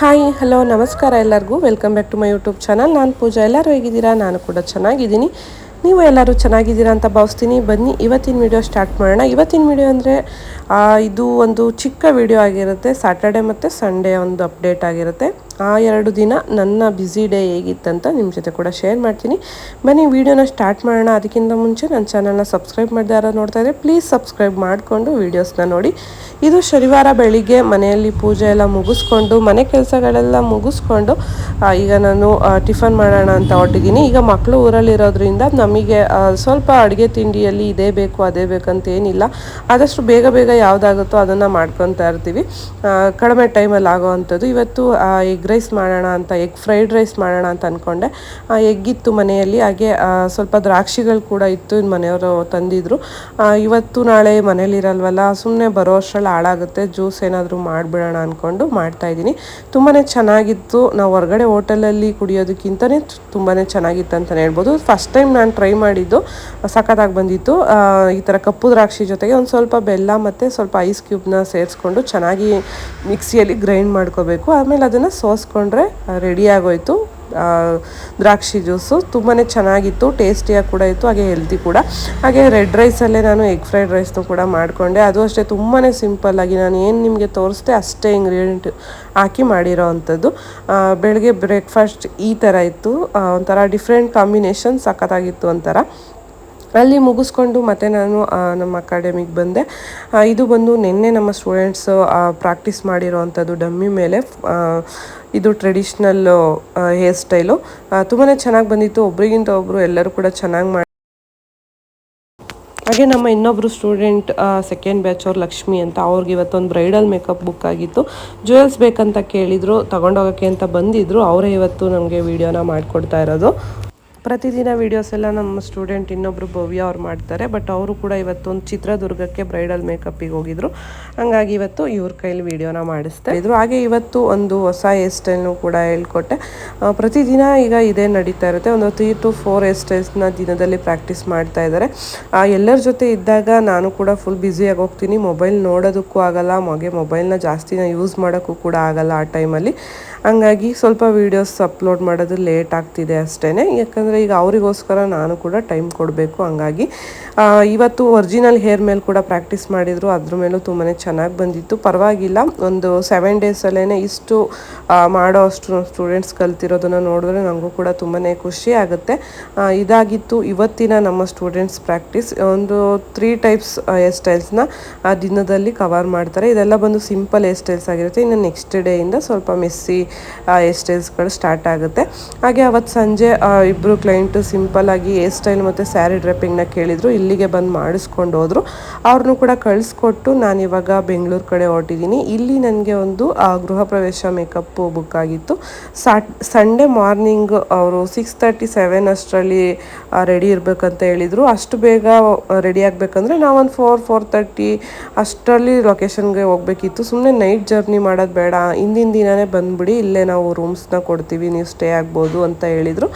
Hi hello ನಮಸ್ಕಾರ ಎಲ್ಲರಿಗೂ. Welcome back to my YouTube channel ನಾನು ಪೂಜಾ. ಎಲ್ಲರೂ ಹೇಗಿದ್ದೀರಾ? ನಾನು ಕೂಡ ಚೆನ್ನಾಗಿದ್ದೀನಿ. ನೀವು ಎಲ್ಲರೂ ಚೆನ್ನಾಗಿದ್ದೀರಾ ಅಂತ ಭಾವಿಸ್ತೀನಿ. ಬನ್ನಿ, ಇವತ್ತಿನ ವಿಡಿಯೋ ಸ್ಟಾರ್ಟ್ ಮಾಡೋಣ. ಇವತ್ತಿನ ವಿಡಿಯೋ ಅಂದರೆ ಇದು ಒಂದು ಚಿಕ್ಕ ವಿಡಿಯೋ ಆಗಿರುತ್ತೆ. ಸ್ಯಾಟರ್ಡೆ ಮತ್ತು ಸಂಡೇ ಒಂದು ಅಪ್ಡೇಟ್ ಆಗಿರುತ್ತೆ. ಆ ಎರಡು ದಿನ ನನ್ನ ಬ್ಯುಸಿ ಡೇ ಹೇಗಿತ್ತಂತ ನಿಮ್ಮ ಜೊತೆ ಕೂಡ ಶೇರ್ ಮಾಡ್ತೀನಿ. ಬನ್ನಿ ವಿಡಿಯೋನ ಸ್ಟಾರ್ಟ್ ಮಾಡೋಣ. ಅದಕ್ಕಿಂತ ಮುಂಚೆ ನನ್ನ ಚಾನಲ್ನ ಸಬ್ಸ್ಕ್ರೈಬ್ ಮಾಡಿದೆ ಯಾರೋ ನೋಡ್ತಾ ಇದ್ದರೆ ಪ್ಲೀಸ್ ಸಬ್ಸ್ಕ್ರೈಬ್ ಮಾಡಿಕೊಂಡು ವೀಡಿಯೋಸ್ನ ನೋಡಿ. ಇದು ಶನಿವಾರ ಬೆಳಿಗ್ಗೆ ಮನೆಯಲ್ಲಿ ಪೂಜೆ ಎಲ್ಲ ಮುಗಿಸ್ಕೊಂಡು, ಮನೆ ಕೆಲಸಗಳೆಲ್ಲ ಮುಗಿಸ್ಕೊಂಡು ಈಗ ನಾನು ಟಿಫನ್ ಮಾಡೋಣ ಅಂತ ಹೊಟ್ಟಿದ್ದೀನಿ ಈಗ ಮಕ್ಕಳು ಊರಲ್ಲಿರೋದ್ರಿಂದ ನಮಗೆ ಸ್ವಲ್ಪ ಅಡುಗೆ ತಿಂಡಿಯಲ್ಲಿ ಇದೇ ಬೇಕು, ಅದೇ ಬೇಕಂತ ಏನಿಲ್ಲ. ಆದಷ್ಟು ಬೇಗ ಬೇಗ ಯಾವುದಾಗುತ್ತೋ ಅದನ್ನು ಮಾಡ್ಕೊತಾ ಇರ್ತೀವಿ. ಕಡಿಮೆ ಟೈಮಲ್ಲಿ ಆಗೋವಂಥದ್ದು. ಇವತ್ತು ಎಗ್ ರೈಸ್ ಮಾಡೋಣ ಅಂತ, ಎಗ್ ಫ್ರೈಡ್ ರೈಸ್ ಮಾಡೋಣ ಅಂತ ಅಂದ್ಕೊಂಡೆ ಎಗ್ ಇತ್ತು ಮನೆಯಲ್ಲಿ, ಹಾಗೆ ಸ್ವಲ್ಪ ದ್ರಾಕ್ಷಿಗಳು ಕೂಡ ಇತ್ತು ಇನ್ನು ಮನೆಯವರು ತಂದಿದ್ರು. ಇವತ್ತು ನಾಳೆ ಮನೇಲಿರಲ್ವಲ್ಲ ಸುಮ್ಮನೆ ಬರೋ ಅಷ್ಟರಲ್ಲಿ ಹಾಳಾಗುತ್ತೆ, ಜ್ಯೂಸ್ ಏನಾದರೂ ಮಾಡಿಬಿಡೋಣ ಅಂದ್ಕೊಂಡು ಮಾಡ್ತಾಯಿದ್ದೀನಿ ತುಂಬಾ ಚೆನ್ನಾಗಿತ್ತು. ನಾವು ಹೊರಗಡೆ ಹೋಟೆಲಲ್ಲಿ ಕುಡಿಯೋದಕ್ಕಿಂತಲೇ ತುಂಬಾ ಚೆನ್ನಾಗಿತ್ತು ಅಂತಲೇ ಹೇಳ್ಬೋದು. ಫಸ್ಟ್ ಟೈಮ್ ನಾನು ಟ್ರೈ ಮಾಡಿದ್ದು, ಸಖತ್ತಾಗಿ ಬಂದಿತ್ತು. ಈ ಥರ ಕಪ್ಪು ದ್ರಾಕ್ಷಿ ಜೊತೆಗೆ ಒಂದು ಸ್ವಲ್ಪ ಬೆಲ್ಲ ಮತ್ತು ಸ್ವಲ್ಪ ಐಸ್ ಕ್ಯೂಬ್ನ ಸೇರಿಸ್ಕೊಂಡು ಚೆನ್ನಾಗಿ ಮಿಕ್ಸಿಯಲ್ಲಿ ಗ್ರೈಂಡ್ ಮಾಡ್ಕೋಬೇಕು. ಆಮೇಲೆ ಅದನ್ನು ಸೋಸ್ಕೊಂಡ್ರೆ ರೆಡಿ ಆಗೋಯ್ತು. ದ್ರಾಕ್ಷಿ ಜ್ಯೂಸು ತುಂಬಾ ಚೆನ್ನಾಗಿತ್ತು, ಟೇಸ್ಟಿಯಾಗಿ ಕೂಡ ಇತ್ತು, ಹಾಗೆ ಹೆಲ್ತಿ ಕೂಡ. ಹಾಗೆ ರೆಡ್ ರೈಸಲ್ಲೇ ನಾನು ಎಗ್ ಫ್ರೈಡ್ ರೈಸ್ನು ಕೂಡ ಮಾಡಿಕೊಂಡೆ. ಅದು ಅಷ್ಟೇ ತುಂಬಾ ಸಿಂಪಲ್ಲಾಗಿ ನಾನು ಏನು ನಿಮಗೆ ತೋರಿಸ್ದೆ ಅಷ್ಟೇ ಇಂಗ್ರೀಡಿಯೆಂಟ್ ಹಾಕಿ ಮಾಡಿರೋ ಅಂಥದ್ದು. ಬೆಳಗ್ಗೆ ಬ್ರೇಕ್ಫಾಸ್ಟ್ ಈ ಥರ ಇತ್ತು. ಒಂಥರ ಡಿಫ್ರೆಂಟ್ ಕಾಂಬಿನೇಷನ್ ಸಖತ್ತಾಗಿತ್ತು ಒಂಥರ. ಅಲ್ಲಿ ಮುಗಿಸ್ಕೊಂಡು ಮತ್ತೆ ನಾನು ನಮ್ಮ ಅಕಾಡೆಮಿಗೆ ಬಂದೆ. ಇದು ಬಂದು ನಿನ್ನೆ ನಮ್ಮ ಸ್ಟೂಡೆಂಟ್ಸ್ ಪ್ರಾಕ್ಟೀಸ್ ಮಾಡಿರೋ ಅಂಥದ್ದು ಡಮ್ಮಿ ಮೇಲೆ ಇದು ಟ್ರೆಡಿಷ್ನಲ್ ಹೇರ್ ಸ್ಟೈಲು. ತುಂಬಾ ಚೆನ್ನಾಗಿ ಬಂದಿತ್ತು. ಒಬ್ರಿಗಿಂತ ಒಬ್ಬರು ಎಲ್ಲರೂ ಕೂಡ ಚೆನ್ನಾಗಿ ಮಾಡಿ ಹಾಗೆ ನಮ್ಮ ಇನ್ನೊಬ್ಬರು ಸ್ಟೂಡೆಂಟ್ ಸೆಕೆಂಡ್ ಬ್ಯಾಚ್ ಅವ್ರು ಲಕ್ಷ್ಮಿ ಅಂತ, ಅವ್ರಿಗೆ ಇವತ್ತೊಂದು ಬ್ರೈಡಲ್ ಮೇಕಪ್ ಬುಕ್ ಆಗಿತ್ತು. ಜ್ಯುವೆಲ್ಸ್ ಬೇಕಂತ ಕೇಳಿದರು, ತಗೊಂಡೋಗೋಕ್ಕೆ ಅಂತ ಬಂದಿದ್ರು. ಅವರೇ ಇವತ್ತು ನಮಗೆ ವಿಡಿಯೋನ ಮಾಡಿಕೊಡ್ತಾ ಇರೋದು. ಪ್ರತಿದಿನ ವೀಡಿಯೋಸ್ ಎಲ್ಲ ನಮ್ಮ ಸ್ಟೂಡೆಂಟ್ ಇನ್ನೊಬ್ಬರು ಭವ್ಯ ಅವ್ರು ಮಾಡ್ತಾರೆ ಬಟ್ ಅವರು ಕೂಡ ಇವತ್ತೊಂದು ಚಿತ್ರದುರ್ಗಕ್ಕೆ ಬ್ರೈಡಲ್ ಮೇಕಪ್ಪಿಗೆ ಹೋಗಿದ್ರು. ಹಂಗಾಗಿ ಇವತ್ತು ಇವ್ರ ಕೈಲಿ ವೀಡಿಯೋನ ಮಾಡಿಸ್ತಾ ಇದ್ರು. ಹಾಗೆ ಇವತ್ತು ಒಂದು ಹೊಸ ಹೇರ್ ಸ್ಟೈಲ್ನು ಕೂಡ ಹೇಳ್ಕೊಟ್ಟೆ. ಪ್ರತಿದಿನ ಈಗ ಇದೇ ನಡೀತಾ ಇರುತ್ತೆ. ಒಂದು ತ್ರೀ ಟು ಫೋರ್ ಹೇರ್ ಸ್ಟೈಲ್ಸ್ನ ದಿನದಲ್ಲಿ ಪ್ರಾಕ್ಟೀಸ್ ಮಾಡ್ತಾ ಇದ್ದಾರೆ. ಎಲ್ಲರ ಜೊತೆ ಇದ್ದಾಗ ನಾನು ಕೂಡ ಫುಲ್ ಬ್ಯುಸಿಯಾಗಿ ಹೋಗ್ತೀನಿ. ಮೊಬೈಲ್ ನೋಡೋದಕ್ಕೂ ಆಗಲ್ಲ ಮಗೆ ಮೊಬೈಲ್ನ ಜಾಸ್ತಿನ ಯೂಸ್ ಮಾಡೋಕ್ಕೂ ಕೂಡ ಆಗಲ್ಲ ಆ ಟೈಮಲ್ಲಿ ಹಂಗಾಗಿ ಸ್ವಲ್ಪ ವೀಡಿಯೋಸ್ ಅಪ್ಲೋಡ್ ಮಾಡೋದು ಲೇಟ್ ಆಗ್ತಿದೆ ಅಷ್ಟೇ ಯಾಕಂದರೆ ಈಗ ಅವರಿಗೋಸ್ಕರ ನಾನು ಕೂಡ ಟೈಮ್ ಕೊಡಬೇಕು, ಹಂಗಾಗಿ ಇವತ್ತು ಒರಿಜಿನಲ್ ಹೇರ್ ಮೇಲೆ ಕೂಡ ಪ್ರಾಕ್ಟೀಸ್ ಮಾಡಿದರು, ಅದ್ರ ಮೇಲೂ ತುಂಬಾ ಚೆನ್ನಾಗಿ ಬಂದಿತ್ತು. ಪರವಾಗಿಲ್ಲ, ಒಂದು ಸೆವೆನ್ ಡೇಸಲ್ಲೇ ಇಷ್ಟು ಮಾಡೋ ಅಷ್ಟು ಸ್ಟೂಡೆಂಟ್ಸ್ ಕಲ್ತಿರೋದನ್ನು ನೋಡಿದ್ರೆ ನನಗೂ ಕೂಡ ತುಂಬಾ ಖುಷಿ ಆಗುತ್ತೆ. ಇದಾಗಿತ್ತು ಇವತ್ತಿನ ನಮ್ಮ ಸ್ಟೂಡೆಂಟ್ಸ್ ಪ್ರಾಕ್ಟೀಸ್ ಒಂದು ತ್ರೀ ಟೈಪ್ಸ್ ಹೇರ್ ಸ್ಟೈಲ್ಸ್ನ ಆ, ದಿನದಲ್ಲಿ ಕವರ್ ಮಾಡ್ತಾರೆ. ಇದೆಲ್ಲ ಬಂದು ಸಿಂಪಲ್ ಹೇರ್ ಸ್ಟೈಲ್ಸ್ ಆಗಿರುತ್ತೆ. ಇನ್ನು ನೆಕ್ಸ್ಟ್ ಡೇಯಿಂದ ಸ್ವಲ್ಪ ಮೆಸ್ಸಿ ಹೇರ್ ಸ್ಟೈಲ್ಸ್ಗಳು ಸ್ಟಾರ್ಟ್ ಆಗುತ್ತೆ. ಹಾಗೆ ಅವತ್ತು ಸಂಜೆ ಇಬ್ಬರು ಕ್ಲೈಂಟು ಸಿಂಪಲ್ ಆಗಿ ಹೇರ್ ಸ್ಟೈಲ್ ಮತ್ತು ಸ್ಯಾರಿ ಡ್ರೆಪ್ಪಿಂಗ್ನ ಕೇಳಿದರು, ಇಲ್ಲಿಗೆ ಬಂದು ಮಾಡಿಸ್ಕೊಂಡು ಹೋದರು. ಅವ್ರನ್ನೂ ಕೂಡ ಕಳಿಸ್ಕೊಟ್ಟು ನಾನು ಇವಾಗ ಬೆಂಗಳೂರು ಕಡೆ ಹೊರಟಿದ್ದೀನಿ ಇಲ್ಲಿ ನನಗೆ ಒಂದು ಗೃಹ ಪ್ರವೇಶ ಮೇಕಪ್ ಬುಕ್ ಆಗಿತ್ತು. ಸಂಡೇ ಮಾರ್ನಿಂಗ್ ಅವರು ಸಿಕ್ಸ್ ತರ್ಟಿ ಸೆವೆನ್ ಅಷ್ಟರಲ್ಲಿ ರೆಡಿ ಇರಬೇಕಂತ ಹೇಳಿದರು. ಅಷ್ಟು ಬೇಗ ರೆಡಿ ಆಗಬೇಕಂದ್ರೆ ನಾವೊಂದು ಫೋರ್ ಫೋರ್ ತರ್ಟಿ ಅಷ್ಟರಲ್ಲಿ ಲೊಕೇಶನ್ಗೆ ಹೋಗಬೇಕಿತ್ತು. ಸುಮ್ಮನೆ ನೈಟ್ ಜರ್ನಿ ಮಾಡೋದು ಬೇಡ. ಹಿಂದಿನ ದಿನವೇ ಬಂದುಬಿಡಿ, ಇಲ್ಲೇ ನಾವು ರೂಮ್ಸ್ನ ಕೊಡ್ತೀವಿ, ನೀವು ಸ್ಟೇ ಆಗ್ಬೋದು ಅಂತ ಹೇಳಿದರು.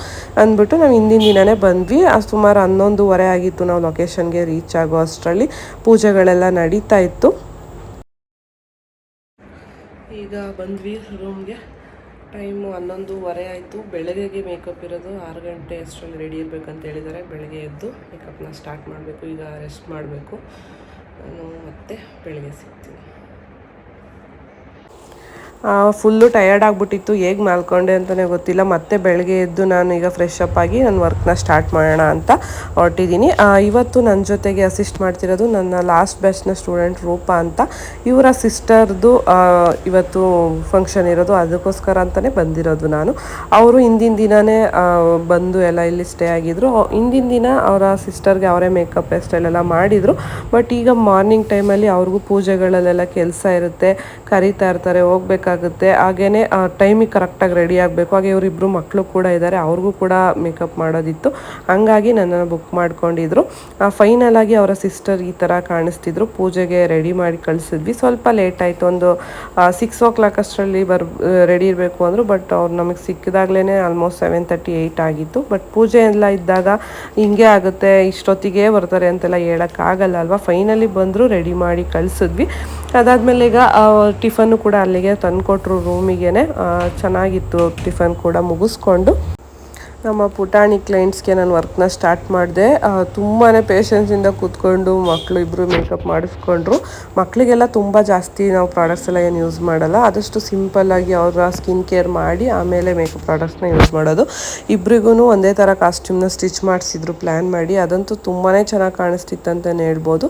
ಅಂದ್ಬಿಟ್ಟು ನಾವು ಹಿಂದಿನ ದಿನವೇ ಬಂದ್ವಿ. ಅದು ಸುಮಾರು ಹನ್ನೊಂದುವರೆ ಆಗಿತ್ತು ನಾವು ಲೊಕೇಶನ್ಗೆ ರೀಚ್ ಆಗೋ ಅಷ್ಟರಲ್ಲಿ ಪೂಜೆಗಳೆಲ್ಲ ನಡೀತಾ ಇತ್ತು. ಈಗ ಬಂದ್ವಿ ರೂಮ್ಗೆ ಟೈಮು ಹನ್ನೊಂದುವರೆ ಆಯಿತು. ಬೆಳಗ್ಗೆಗೆ ಮೇಕಪ್ ಇರೋದು. ಆರು ಗಂಟೆ ಅಷ್ಟರಲ್ಲಿ ರೆಡಿ ಇರಬೇಕಂತ ಹೇಳಿದ್ದಾರೆ. ಬೆಳಗ್ಗೆ ಎದ್ದು ಮೇಕಪ್ನ ಸ್ಟಾರ್ಟ್ ಮಾಡಬೇಕು. ಈಗ ರೆಸ್ಟ್ ಮಾಡಬೇಕು. ನಾನು ಮತ್ತೆ ಬೆಳಗ್ಗೆ ಸಿಗ್ತೀನಿ. ಫುಲ್ಲು ಟಯರ್ಡ್ ಆಗಿಬಿಟ್ಟಿತ್ತು, ಹೇಗೆ ಮಲ್ಕೊಂಡೆ ಅಂತಲೇ ಗೊತ್ತಿಲ್ಲ. ಮತ್ತೆ ಬೆಳಗ್ಗೆ ಎದ್ದು ನಾನು ಈಗ ಫ್ರೆಶ್ ಅಪ್ ಆಗಿ ನನ್ನ ವರ್ಕ್ನ ಸ್ಟಾರ್ಟ್ ಮಾಡೋಣ ಅಂತ ಹೊರಟಿದ್ದೀನಿ. ಇವತ್ತು ನನ್ನ ಜೊತೆಗೆ ಅಸಿಸ್ಟ್ ಮಾಡ್ತಿರೋದು ನನ್ನ ಲಾಸ್ಟ್ ಬೆಸ್ಟ್ನ ಸ್ಟೂಡೆಂಟ್ ರೂಪಾ ಅಂತ. ಇವರ ಸಿಸ್ಟರ್ದು ಇವತ್ತು ಫಂಕ್ಷನ್ ಇರೋದು. ಅದಕ್ಕೋಸ್ಕರ ಅಂತಲೇ ಬಂದಿರೋದು ನಾನು. ಅವರು ಹಿಂದಿನ ದಿನವೇ ಬಂದು ಎಲ್ಲ ಇಲ್ಲಿ ಸ್ಟೇ ಆಗಿದ್ದರು ಹಿಂದಿನ ದಿನ ಅವರ ಸಿಸ್ಟರ್ಗೆ ಅವರೇ ಮೇಕಪ್ ಹೇರ್ ಮಾಡಿದರು. ಬಟ್ ಈಗ ಮಾರ್ನಿಂಗ್ ಟೈಮಲ್ಲಿ ಅವ್ರಿಗೂ ಪೂಜೆಗಳಲ್ಲೆಲ್ಲ ಕೆಲಸ ಇರುತ್ತೆ. ಕರೀತಾ ಇರ್ತಾರೆ ಹೋಗ್ಬೇಕಾಗುತ್ತೆ ಹಾಗೇನೆ ಟೈಮಿಗೆ ಕರೆಕ್ಟಾಗಿ ರೆಡಿ ಆಗಬೇಕು. ಹಾಗೆ ಇವರಿಬ್ಬರು ಮಕ್ಕಳು ಕೂಡ ಇದ್ದಾರೆ ಅವ್ರಿಗೂ ಕೂಡ ಮೇಕಪ್ ಮಾಡೋದಿತ್ತು. ಹಂಗಾಗಿ ನನ್ನನ್ನು ಬುಕ್ ಮಾಡ್ಕೊಂಡಿದ್ರು. ಫೈನಲ್ ಆಗಿ ಅವರ ಸಿಸ್ಟರ್ ಈ ಥರ ಕಾಣಿಸ್ತಿದ್ರು. ಪೂಜೆಗೆ ರೆಡಿ ಮಾಡಿ ಕಳಿಸಿದ್ವಿ. ಸ್ವಲ್ಪ ಲೇಟ್ ಆಯಿತು. ಒಂದು ಸಿಕ್ಸ್ ಓ ಕ್ಲಾಕ್ ಅಷ್ಟರಲ್ಲಿ ಬರ್ ರೆಡಿ ಇರಬೇಕು ಅಂದರು ಬಟ್ ಅವ್ರು ನಮಗೆ ಸಿಕ್ಕಿದಾಗಲೇ ಆಲ್ಮೋಸ್ಟ್ ಸೆವೆನ್ ತರ್ಟಿ ಏಯ್ಟ್ ಆಗಿತ್ತು. ಬಟ್ ಪೂಜೆ ಎಲ್ಲ ಇದ್ದಾಗ ಹಿಂಗೆ ಆಗುತ್ತೆ, ಇಷ್ಟೊತ್ತಿಗೆ ಬರ್ತಾರೆ ಅಂತೆಲ್ಲ ಹೇಳೋಕ್ಕಾಗಲ್ಲ ಅಲ್ವಾ? ಫೈನಲಿ ಬಂದರೂ ರೆಡಿ ಮಾಡಿ ಕಳಿಸಿದ್ವಿ. ಅದಾದಮೇಲೆ ಈಗ ಟಿಫನ್ನು ಕೂಡ ಅಲ್ಲಿಗೆ ತಂದುಕೊಟ್ರು ರೂಮಿಗೆ ಚೆನ್ನಾಗಿತ್ತು ಟಿಫನ್ ಕೂಡ ಮುಗಿಸ್ಕೊಂಡು. ನಮ್ಮ ಪುಟಾಣಿ ಕ್ಲೈಂಟ್ಸ್ಗೆ ನಾನು ವರ್ಕ್ನ ಸ್ಟಾರ್ಟ್ ಮಾಡಿದೆ. ತುಂಬಾ ಪೇಷನ್ಸಿಂದ ಕೂತ್ಕೊಂಡು ಮಕ್ಕಳು ಇಬ್ಬರು ಮೇಕಪ್ ಮಾಡಿಸ್ಕೊಂಡ್ರು. ಮಕ್ಕಳಿಗೆಲ್ಲ ತುಂಬ ಜಾಸ್ತಿ ನಾವು ಪ್ರಾಡಕ್ಟ್ಸ್ ಎಲ್ಲ ಏನು ಯೂಸ್ ಮಾಡಲ್ಲ. ಆದಷ್ಟು ಸಿಂಪಲ್ಲಾಗಿ ಅವರ ಸ್ಕಿನ್ ಕೇರ್ ಮಾಡಿ ಆಮೇಲೆ ಮೇಕಪ್ ಪ್ರಾಡಕ್ಟ್ಸ್ನ ಯೂಸ್ ಮಾಡೋದು. ಇಬ್ರಿಗೂ ಒಂದೇ ಥರ ಕಾಸ್ಟ್ಯೂಮ್ನ ಸ್ಟಿಚ್ ಮಾಡಿಸಿದ್ರು ಪ್ಲ್ಯಾನ್ ಮಾಡಿ. ಅದಂತೂ ತುಂಬಾ ಚೆನ್ನಾಗಿ ಕಾಣಿಸ್ತಿತ್ತು ಅಂತಲೇ ಹೇಳ್ಬೋದು.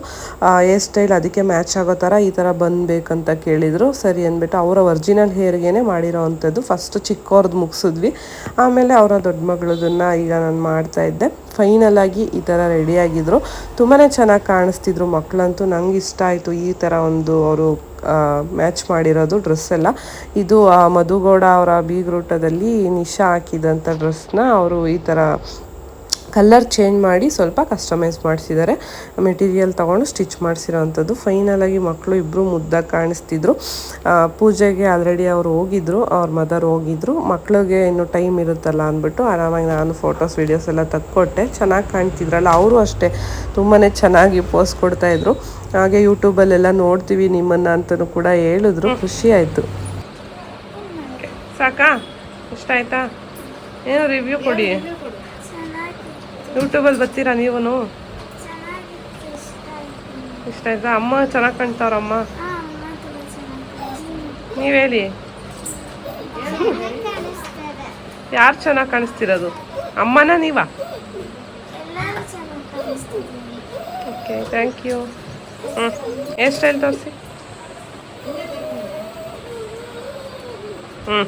ಹೇರ್ ಸ್ಟೈಲ್ ಅದಕ್ಕೆ ಮ್ಯಾಚ್ ಆಗೋ ಥರ ಈ ಥರ ಬಂದಬೇಕಂತ ಕೇಳಿದರು. ಸರಿ ಅಂದ್ಬಿಟ್ಟು ಅವರ ಒರಿಜಿನಲ್ ಹೇರ್ಗೆ ಮಾಡಿರೋ ಅಂಥದ್ದು. ಫಸ್ಟ್ ಚಿಕ್ಕವ್ರದ್ದು ಮುಗಿಸಿದ್ವಿ. ಆಮೇಲೆ ಅವರ ದೊಡ್ಡ ಮಗಳದನ್ನು ಈಗ ನಾನು ಮಾಡ್ತಾ ಇದ್ದೆ. ಫೈನಲಾಗಿ ಈ ಥರ ರೆಡಿಯಾಗಿದ್ದರು ತುಂಬಾ ಚೆನ್ನಾಗಿ ಕಾಣಿಸ್ತಿದ್ರು ಮಕ್ಕಳಂತೂ ನಂಗೆ ಇಷ್ಟ ಆಯಿತು ಈ ಥರ ಒಂದು ಅವರು ಮ್ಯಾಚ್ ಮಾಡಿರೋದು ಡ್ರೆಸ್ ಎಲ್ಲ. ಇದು ಮಧುಗೌಡ ಅವರ ಬೀಗ್ರೂಟದಲ್ಲಿ ನಿಶಾ ಹಾಕಿದಂಥ ಡ್ರೆಸ್ನ ಅವರು ಈ ಥರ ಕಲರ್ ಚೇಂಜ್ ಮಾಡಿ ಸ್ವಲ್ಪ ಕಸ್ಟಮೈಸ್ ಮಾಡಿಸಿದ್ದಾರೆ. ಮೆಟೀರಿಯಲ್ ತೊಗೊಂಡು ಸ್ಟಿಚ್ ಮಾಡಿಸಿರೋವಂಥದ್ದು ಫೈನಲಾಗಿ ಮಕ್ಕಳು ಇಬ್ಬರು ಮುದ್ದಾಗಿ ಕಾಣಿಸ್ತಿದ್ರು. ಪೂಜೆಗೆ ಆಲ್ರೆಡಿ ಅವ್ರು ಹೋಗಿದ್ರು. ಅವ್ರ ಮದರ್ ಹೋಗಿದ್ರು. ಮಕ್ಕಳಿಗೆ ಇನ್ನು ಟೈಮ್ ಇರುತ್ತಲ್ಲ ಅಂದ್ಬಿಟ್ಟು ಆರಾಮಾಗಿ ನಾನು ಫೋಟೋಸ್ ವೀಡಿಯೋಸ್ ಎಲ್ಲ ತಕ್ಕೊಟ್ಟೆ ಚೆನ್ನಾಗಿ ಕಾಣ್ತಿದ್ರಲ್ಲ ಅವರು ಅಷ್ಟೇ. ತುಂಬಾ ಚೆನ್ನಾಗಿ ಪೋಸ್ ಕೊಡ್ತಾಯಿದ್ರು ಹಾಗೆ ಯೂಟ್ಯೂಬಲ್ಲೆಲ್ಲ ನೋಡ್ತೀವಿ ನಿಮ್ಮನ್ನು ಅಂತಲೂ ಕೂಡ ಹೇಳಿದ್ರು. ಖುಷಿ ಆಯಿತು. ಸಾಕಾ? ಇಷ್ಟ ಆಯ್ತಾ ಏನು ರಿವ್ಯೂ ಕೊಡಿ. ಯೂಟ್ಯೂಬಲ್ಲಿ ಬರ್ತೀರಾ ನೀವು ಇಷ್ಟ ಆಯ್ತಾ? ಅಮ್ಮ ಚೆನ್ನಾಗಿ ಕಾಣ್ತಾವ್ರಮ್ಮ ನೀವು ಹೇಳಿ ಯಾರು ಚೆನ್ನಾಗಿ ಕಾಣಿಸ್ತಿರೋದು? ಅಮ್ಮನ ನೀವಾ? ಓಕೆ ಥ್ಯಾಂಕ್ ಯು ಹ್ಞೂ ಹೇರ್ ಸ್ಟೈಲ್ ತೋರಿಸಿ? ಹ್ಞೂ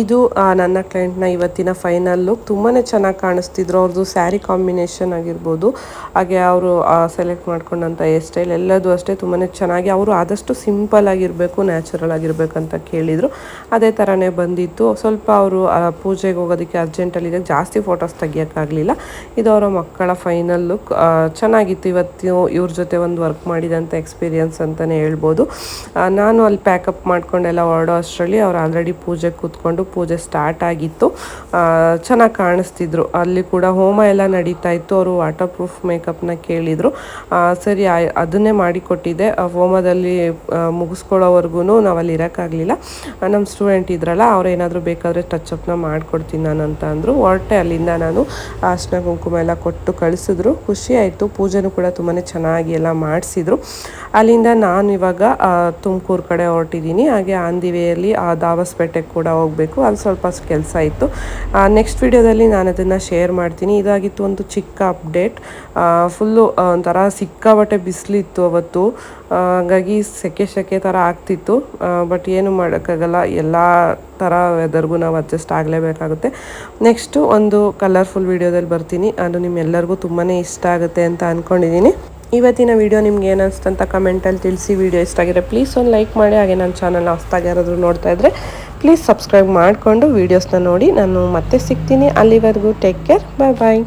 ಇದು ನನ್ನ ಕ್ಲೈಂಟ್ನ ಇವತ್ತಿನ ಫೈನಲ್ ಲುಕ್ ತುಂಬಾ ಚೆನ್ನಾಗಿ ಕಾಣಿಸ್ತಿದ್ರು. ಅವ್ರದ್ದು ಸ್ಯಾರಿ ಕಾಂಬಿನೇಷನ್ ಆಗಿರ್ಬೋದು. ಹಾಗೆ ಅವರು ಸೆಲೆಕ್ಟ್ ಮಾಡ್ಕೊಂಡಂಥ ಹೇರ್ ಸ್ಟೈಲ್ ಎಲ್ಲದೂ ಅಷ್ಟೇ ತುಂಬಾ ಚೆನ್ನಾಗಿ ಅವರು ಆದಷ್ಟು ಸಿಂಪಲ್ ಆಗಿರಬೇಕು ನ್ಯಾಚುರಲ್ ಆಗಿರಬೇಕಂತ ಕೇಳಿದರು. ಅದೇ ಥರನೇ ಬಂದಿತ್ತು. ಸ್ವಲ್ಪ ಅವರು ಪೂಜೆಗೆ ಹೋಗೋದಕ್ಕೆ ಅರ್ಜೆಂಟಲ್ಲಿದೆ ಜಾಸ್ತಿ ಫೋಟೋಸ್ ತೆಗಿಯೋಕ್ಕಾಗಲಿಲ್ಲ. ಇದು ಅವರ ಮಕ್ಕಳ ಫೈನಲ್ ಲುಕ್ ಚೆನ್ನಾಗಿತ್ತು. ಇವತ್ತು ಇವ್ರ ಜೊತೆ ಒಂದು ವರ್ಕ್ ಮಾಡಿದಂಥ ಎಕ್ಸ್ಪೀರಿಯನ್ಸ್ ಅಂತಲೇ ಹೇಳ್ಬೋದು. ನಾನು ಅಲ್ಲಿ ಪ್ಯಾಕಪ್ ಮಾಡ್ಕೊಂಡೆಲ್ಲ ಹೊರಡೋ ಅಷ್ಟರಲ್ಲಿ ಅವ್ರು ಆಲ್ರೆಡಿ ಪೂಜೆಗೆ ಕೂತ್ಕೊಂಡು ಪೂಜೆ ಸ್ಟಾರ್ಟ್ ಆಗಿತ್ತು. ಚೆನ್ನಾಗಿ ಕಾಣಿಸ್ತಿದ್ರು. ಅಲ್ಲಿ ಕೂಡ ಹೋಮ ಎಲ್ಲ ನಡೀತಾ ಇತ್ತು. ಅವರು ವಾಟರ್ ಪ್ರೂಫ್ ಮೇಕಪ್ನ ಕೇಳಿದರು. ಸರಿ ಅದನ್ನೇ ಮಾಡಿಕೊಟ್ಟಿದ್ದೆ. ಹೋಮದಲ್ಲಿ ಮುಗಿಸ್ಕೊಳ್ಳೋವರೆಗೂ ನಾವು ಅಲ್ಲಿ ಇರೋಕ್ಕಾಗಲಿಲ್ಲ. ನಮ್ಮ ಸ್ಟೂಡೆಂಟ್ ಇದ್ರಲ್ಲ ಏನಾದರೂ ಬೇಕಾದರೆ ಟಚಪ್ನ ಮಾಡಿಕೊಡ್ತೀನಿ ನಾನು ಅಂತ ಅಂದರು. ಹೊರಟೆ ಅಲ್ಲಿಂದ ನಾನು ಅರ್ಶಿನ ಕುಂಕುಮ ಎಲ್ಲ ಕೊಟ್ಟು ಕಳಿಸಿದ್ರು. ಖುಷಿ ಆಯಿತು. ಪೂಜೆನೂ ಕೂಡ ತುಂಬಾ ಚೆನ್ನಾಗಿ ಎಲ್ಲ ಮಾಡಿಸಿದ್ರು. ಅಲ್ಲಿಂದ ನಾನು ಇವಾಗ ತುಮಕೂರು ಕಡೆ ಹೊರಟಿದ್ದೀನಿ. ಹಾಗೆ ಆನ್ ಆ ದಾಬಸ್ಪೇಟೆಗೆ ಕೂಡ ಹೋಗಬೇಕು ಅಲ್ಲಿ ಸ್ವಲ್ಪ ಕೆಲಸ ಇತ್ತು. ನೆಕ್ಸ್ಟ್ ವಿಡಿಯೋದಲ್ಲಿ ನಾನು ಅದನ್ನು ಶೇರ್ ಮಾಡ್ತೀನಿ. ಇದಾಗಿತ್ತು ಒಂದು ಚಿಕ್ಕ ಅಪ್ಡೇಟ್ ಫುಲ್ಲು ಒಂಥರ ಸಿಕ್ಕಾಬಟ್ಟೆ ಬಿಸಿಲಿತ್ತು ಅವತ್ತು. ಹಾಗಾಗಿ ಸೆಕೆ ಸೆಕೆ ಥರ ಆಗ್ತಿತ್ತು. ಬಟ್ ಏನು ಮಾಡೋಕ್ಕಾಗಲ್ಲ. ಎಲ್ಲ ಥರ ವೆದರ್ಗೂ ನಾವು ಅಡ್ಜಸ್ಟ್ ಆಗಲೇಬೇಕಾಗುತ್ತೆ. ನೆಕ್ಸ್ಟು ಒಂದು ಕಲರ್ಫುಲ್ ವಿಡಿಯೋದಲ್ಲಿ ಬರ್ತೀನಿ. ಅದು ನಿಮ್ಮೆಲ್ಲರಿಗೂ ತುಂಬಾ ಇಷ್ಟ ಆಗುತ್ತೆ ಅಂತ ಅಂದ್ಕೊಂಡಿದ್ದೀನಿ ಇವತ್ತಿನ ವಿಡಿಯೋ ನಿಮ್ಗೆ ಏನು ಅಂತ ಕಮೆಂಟಲ್ಲಿ ತಿಳಿಸಿ. ವಿಡಿಯೋ ಇಷ್ಟ ಆಗಿದ್ರೆ ಪ್ಲೀಸ್ ಒಂದು ಲೈಕ್ ಮಾಡಿ. ಹಾಗೆ ನನ್ನ ಚಾನಲ್ ಹೊಸ್ದಾಗಿ ಯಾರಾದರೂ ನೋಡ್ತಾ ಇದ್ದರೆ ಪ್ಲೀಸ್ ಸಬ್ಸ್ಕ್ರೈಬ್ ಮಾಡಿಕೊಂಡು ವೀಡಿಯೋಸ್ನ ನೋಡಿ ನಾನು ಮತ್ತೆ ಸಿಗ್ತೀನಿ. ಅಲ್ಲಿವರೆಗೂ ಟೇಕ್ ಕೇರ್ ಬಾಯ್ ಬಾಯ್